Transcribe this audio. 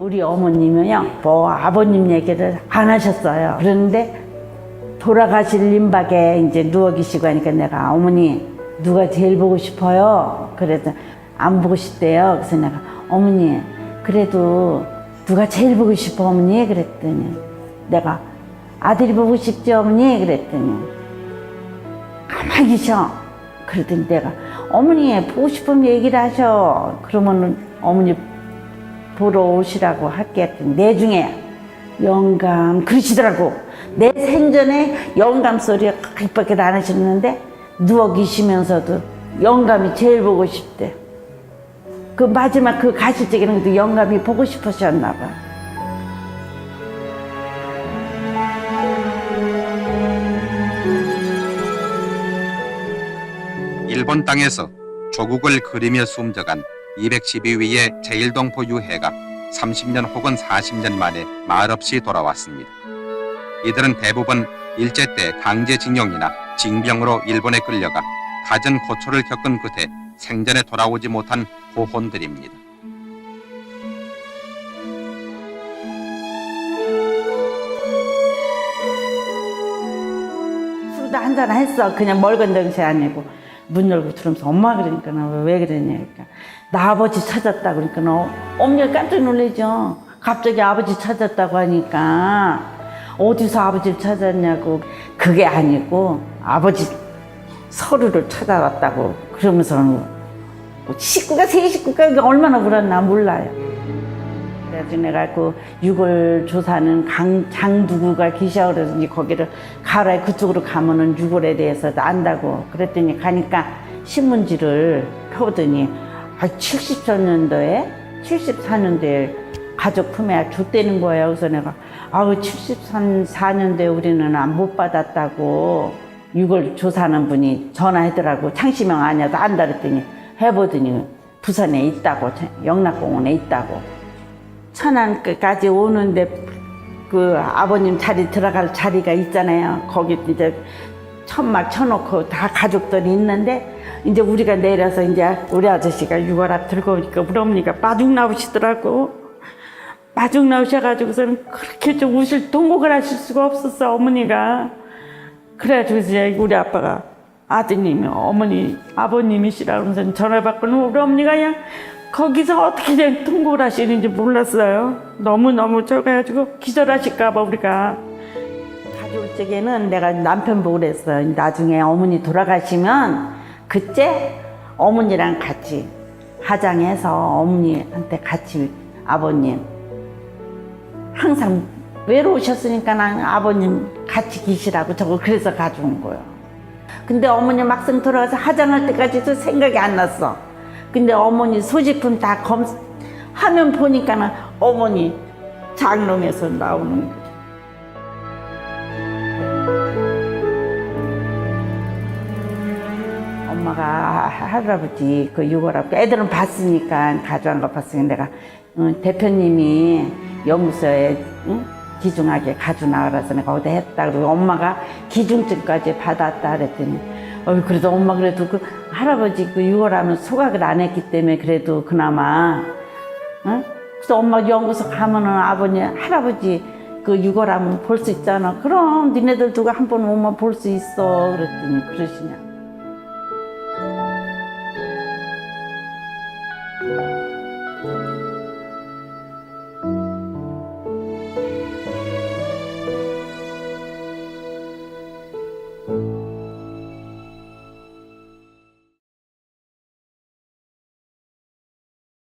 우리 어머님은요, 뭐 아버님 얘기를 안 하셨어요. 그런데 돌아가실 임박에 이제 누워 계시고 하니까 내가 어머니 누가 제일 보고 싶어요? 그래서 안 보고 싶대요. 그래서 내가 어머니 그래도 누가 제일 보고 싶어 어머니? 그랬더니 내가 아들이 보고 싶지 어머니? 그랬더니 가만히 계셔. 그러더니 내가 어머니 보고 싶으면 얘기를 하셔. 그러면은 어머니 보러 오시라고 했더니 내중에 영감 그러시더라고. 내 생전에 영감 소리가 그렇게밖에 안 하셨는데 누워 계시면서도 영감이 제일 보고 싶대. 그 마지막 그 가실 적에는 그 영감이 보고 싶으셨나 봐. 일본 땅에서 조국을 그리며 숨져간 212위의 제일동포 유해가 30년 혹은 40년 만에 말없이 돌아왔습니다. 이들은 대부분 일제 때 강제징용이나 징병으로 일본에 끌려가 갖은 고초를 겪은 끝에 생전에 돌아오지 못한 고혼들입니다. 술도 한잔 했어. 그냥 멀건 덩치 아니고. 문 열고 들으면서 엄마 그러니까 왜 그러냐. 그러니까 나 아버지 찾았다. 그러니까 너 엄마가 깜짝 놀라죠. 갑자기 아버지 찾았다고 하니까 어디서 아버지를 찾았냐고. 그게 아니고 아버지 서류를 찾아왔다고. 그러면서는 뭐 식구가 세 식구가 얼마나 울었나 몰라요. 그래가지고 내가 그 유골 조사는 강, 장두구가 계셔 그래서 이제 거기를 가라 그쪽으로 가면은 유골에 대해서 안다고 그랬더니 가니까 신문지를 펴보더니 아 74년도에 74년도에 가족 품에 줬다는 거예요. 그래서 내가 아우 74년도에 우리는 안 못 받았다고 유골 조사하는 분이 전화하더라고 창시명 아니어도 안다 그랬더니 해보더니 부산에 있다고 영락공원에 있다고 천안까지 오는데 그 아버님 자리 들어갈 자리가 있잖아요. 거기 이제 천막 쳐놓고 다 가족들이 있는데 이제 우리가 내려서 이제 우리 아저씨가 유골앞 들고 오니까 우리 어머니가 마중 나오시더라고. 마중 나오셔가지고서는 그렇게 좀 우실 통곡을 하실 수가 없었어 어머니가. 그래가지고 이제 우리 아빠가 아드님이 어머니 아버님이시라 그러면서 전화 받고는 우리 어머니가 그냥 거기서 어떻게 그냥 통곡을 하시는지 몰랐어요. 너무너무 적어가지고 기절하실까봐 우리가. 가져올 적에는 내가 남편 보고 그랬어. 나중에 어머니 돌아가시면 그때 어머니랑 같이 화장해서 어머니한테 같이 아버님 항상 외로우셨으니까 난 아버님 같이 계시라고 저거 그래서 가져온 거예요. 근데 어머니 막상 돌아가서 화장할 때까지도 생각이 안 났어. 근데 어머니 소지품 다 검, 화면 보니까는 어머니 장롱에서 나오는 거예요. 엄마가 할아버지 그 유골하고 애들은 봤으니까 가져간 거 봤으니까 내가 응, 대표님이 연구소에 응? 기중하게 가져 나가라서 내가 어디 했다 그러고 엄마가 기중증까지 받았다 그랬더니 어 그래도 엄마 그래도 그 할아버지 그 유골하면 소각을 안 했기 때문에 그래도 그나마 응? 그래서 엄마 연구소 가면은 아버님 할아버지 그 유골하면 볼 수 있잖아. 그럼 니네들 두고 한번 오면 볼 수 있어. 그랬더니 그러시냐